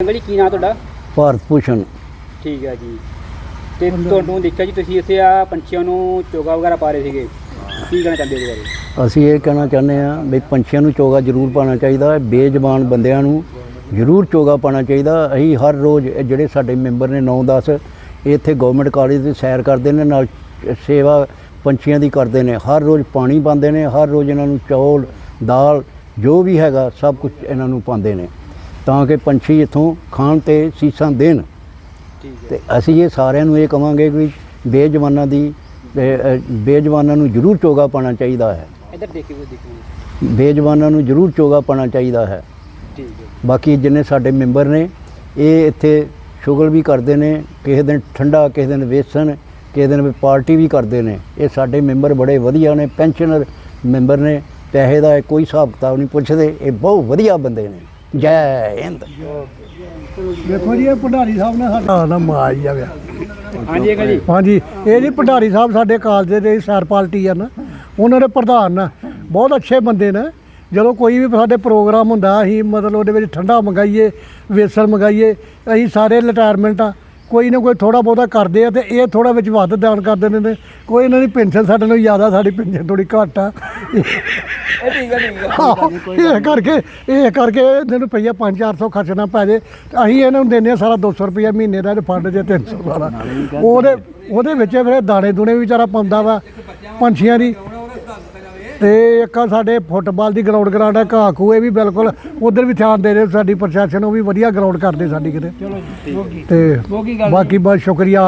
Uncle ਜੀ ਕੀ ਨਾਂ ਤੁਹਾਡਾ? ਭਾਰਤ ਭੂਸ਼ਣ। ਠੀਕ ਹੈ ਜੀ। ਤੇ ਤੁਹਾਨੂੰ ਦੇਖਿਆ ਜੀ ਤੁਸੀਂ ਇੱਥੇ ਆ ਪੰਛੀਆਂ ਨੂੰ ਚੋਗਾ ਵਗੈਰਾ ਪਾ ਰਹੇ ਸੀਗੇ। ਕੀ ਕਹਿਣਾ ਚਾਹੁੰਦੇ ਹੋ ਬਾਰੇ? ਅਸੀਂ ਇਹ ਕਹਿਣਾ ਚਾਹੁੰਦੇ ਹਾਂ ਵੀ ਪੰਛੀਆਂ ਨੂੰ ਚੋਗਾ ਜ਼ਰੂਰ ਪਾਣਾ ਚਾਹੀਦਾ ਹੈ। ਬੇਜ਼ਬਾਨ ਬੰਦਿਆਂ ਨੂੰ ਜ਼ਰੂਰ ਚੋਗਾ ਪਾਣਾ ਚਾਹੀਦਾ ਅਸੀਂ ਹਰ ਰੋਜ਼ ਇਹ ਜਿਹੜੇ ਸਾਡੇ ਮੈਂਬਰ ਨੇ 9-10 ਇੱਥੇ ਗਵਰਨਮੈਂਟ ਕਾਲਜ ਦੀ ਸੈਰ ਕਰਦੇ ਨੇ ਨਾਲ ਸੇਵਾ ਪੰਛੀਆਂ ਦੀ ਕਰਦੇ ਨੇ। ਹਰ ਰੋਜ਼ ਪਾਣੀ ਪਾਉਂਦੇ ਨੇ ਹਰ ਰੋਜ਼ ਇਹਨਾਂ ਨੂੰ ਚੌਲ ਦਾਲ ਜੋ ਵੀ ਹੈਗਾ ਸਭ ਕੁਝ ਇਹਨਾਂ ਨੂੰ ਪਾਉਂਦੇ ਨੇ। ਤਾਂ ਕਿ ਪੰਛੀ ਇੱਥੋਂ ਖਾਣ ਤੇ ਸੀਸਾਂ ਦੇਣ। ਤੇ ਅਸੀਂ ਇਹ ਸਾਰਿਆਂ ਨੂੰ ਇਹ ਕਵਾਂਗੇ ਕਿ ਬੇਜਵਾਨਾਂ ਦੀ ਬੇਜਵਾਨਾਂ ਨੂੰ ਜ਼ਰੂਰ ਚੋਗਾ ਪਾਣਾ ਚਾਹੀਦਾ ਹੈ। ਇੱਧਰ ਦੇਖਿਓ ਦੇਖਿਓ ਬੇਜਵਾਨਾਂ ਨੂੰ ਜ਼ਰੂਰ ਚੋਗਾ ਪਾਣਾ ਚਾਹੀਦਾ ਹੈ। ਠੀਕ ਹੈ। ਬਾਕੀ ਜਿੰਨੇ ਸਾਡੇ ਮੈਂਬਰ ਨੇ ਇਹ ਇੱਥੇ ਸ਼ੁਗਲ ਵੀ ਕਰਦੇ ਨੇ ਕਿਸੇ ਦਿਨ ਠੰਡਾ ਕਿਸੇ ਦਿਨ ਵੇਸਣ ਕਿਸੇ ਦਿਨ ਪਾਰਟੀ ਵੀ ਕਰਦੇ ਨੇ। ਇਹ ਸਾਡੇ ਮੈਂਬਰ ਬੜੇ ਵਧੀਆ ਨੇ ਪੈਨਸ਼ਨਰ ਮੈਂਬਰ ਨੇ ਪੈਸੇ ਦਾ ਕੋਈ ਹਿਸਾਬ ਕਿਤਾਬ ਨਹੀਂ ਪੁੱਛਦੇ ਇਹ ਬਹੁਤ ਵਧੀਆ ਬੰਦੇ ਨੇ। ਜੈ ਹਿੰਦ। ਦੇਖੋ ਜੀ ਇਹ ਭੰਡਾਰੀ ਸਾਹਿਬ ਨੇ ਸਾਡਾ ਨਾ ਮਾਰ ਹੀ ਜਾਵੇ ਹਾਂਜੀ ਅੰਕਲ ਜੀ ਹਾਂਜੀ ਇਹ ਜੀ ਭੰਡਾਰੀ ਸਾਹਿਬ ਸਾਡੇ ਕਾਲਜ ਦੇ ਸੈਰ ਪਾਰਟੀ ਆ ਨਾ ਉਹਨਾਂ ਦੇ ਪ੍ਰਧਾਨ ਨੇ ਬਹੁਤ ਅੱਛੇ ਬੰਦੇ ਨੇ। ਜਦੋਂ ਕੋਈ ਵੀ ਸਾਡੇ ਪ੍ਰੋਗਰਾਮ ਹੁੰਦਾ ਅਸੀਂ ਮਤਲਬ ਉਹਦੇ ਵਿੱਚ ਠੰਡਾ ਮੰਗਾਈਏ ਵੇਸਣ ਮੰਗਾਈਏ ਅਸੀਂ ਸਾਰੇ ਰਿਟਾਇਰਮੈਂਟ ਆ। ਕੋਈ ਨਾ ਕੋਈ ਥੋੜਾ ਬਹੁਤਾ ਕਰਦੇ ਆ ਤੇ ਇਹ ਥੋੜਾ ਵਿੱਚ ਵੱਧ ਦਾਨ ਕਰ ਦਿੰਦੇ ਨੇ। ਕੋਈ ਇਹਨਾਂ ਦੀ ਪੈਨਸ਼ਨ ਸਾਡੇ ਨਾਲੋਂ ਜ਼ਿਆਦਾ ਸਾਡੀ ਪੈਨਸ਼ਨ ਥੋੜੀ ਘੱਟ ਆ। ਇਹ ਠੀਕ ਹੈ ਠੀਕ ਹੈ ਆਹੋ, ਇਹ ਕਰਕੇ ਇਹ ਕਰਕੇ ਇਹਨਾਂ ਨੂੰ ਪਈਆ 5-400 ਖਰਚਣਾ ਪੈ ਜੇ। ਤੇ ਅਸੀਂ ਇਹਨਾਂ ਨੂੰ ਦਿੰਦੇ ਆ ਸਾਰਾ 200 ਰੁਪਇਆ ਮਹੀਨੇ ਦਾ ਫੰਡ ਜੇ 300 ਵਾਲਾ। ਉਹਦੇ ਉਹਦੇ ਵਿੱਚ ਫਿਰ ਦਾਣੇ ਦੂਣੇ ਵੀ ਵਿਚਾਰਾ ਪਾਉਂਦਾ ਵਾ ਪੰਛੀਆਂ ਦੀ। ਤੇ ਇੱਕ ਸਾਡੇ ਫੁੱਟਬਾਲ ਦੀ ਗਰਾਊਂਡ ਗਰਾਊਂਡ ਹੈ ਘਾਹ ਖੂਹ ਇਹ ਵੀ ਬਿਲਕੁਲ ਉਧਰ ਵੀ ਧਿਆਨ ਦੇ ਰਹੇ ਸਾਡੀ ਪ੍ਰਸ਼ਾਸਨ ਉਹ ਵੀ ਵਧੀਆ ਗਰਾਊਂਡ ਕਰਦੇ ਸਾਡੀ ਕਿਤੇ। ਤੇ ਬਾਕੀ ਬਹੁਤ ਸ਼ੁਕਰੀਆ।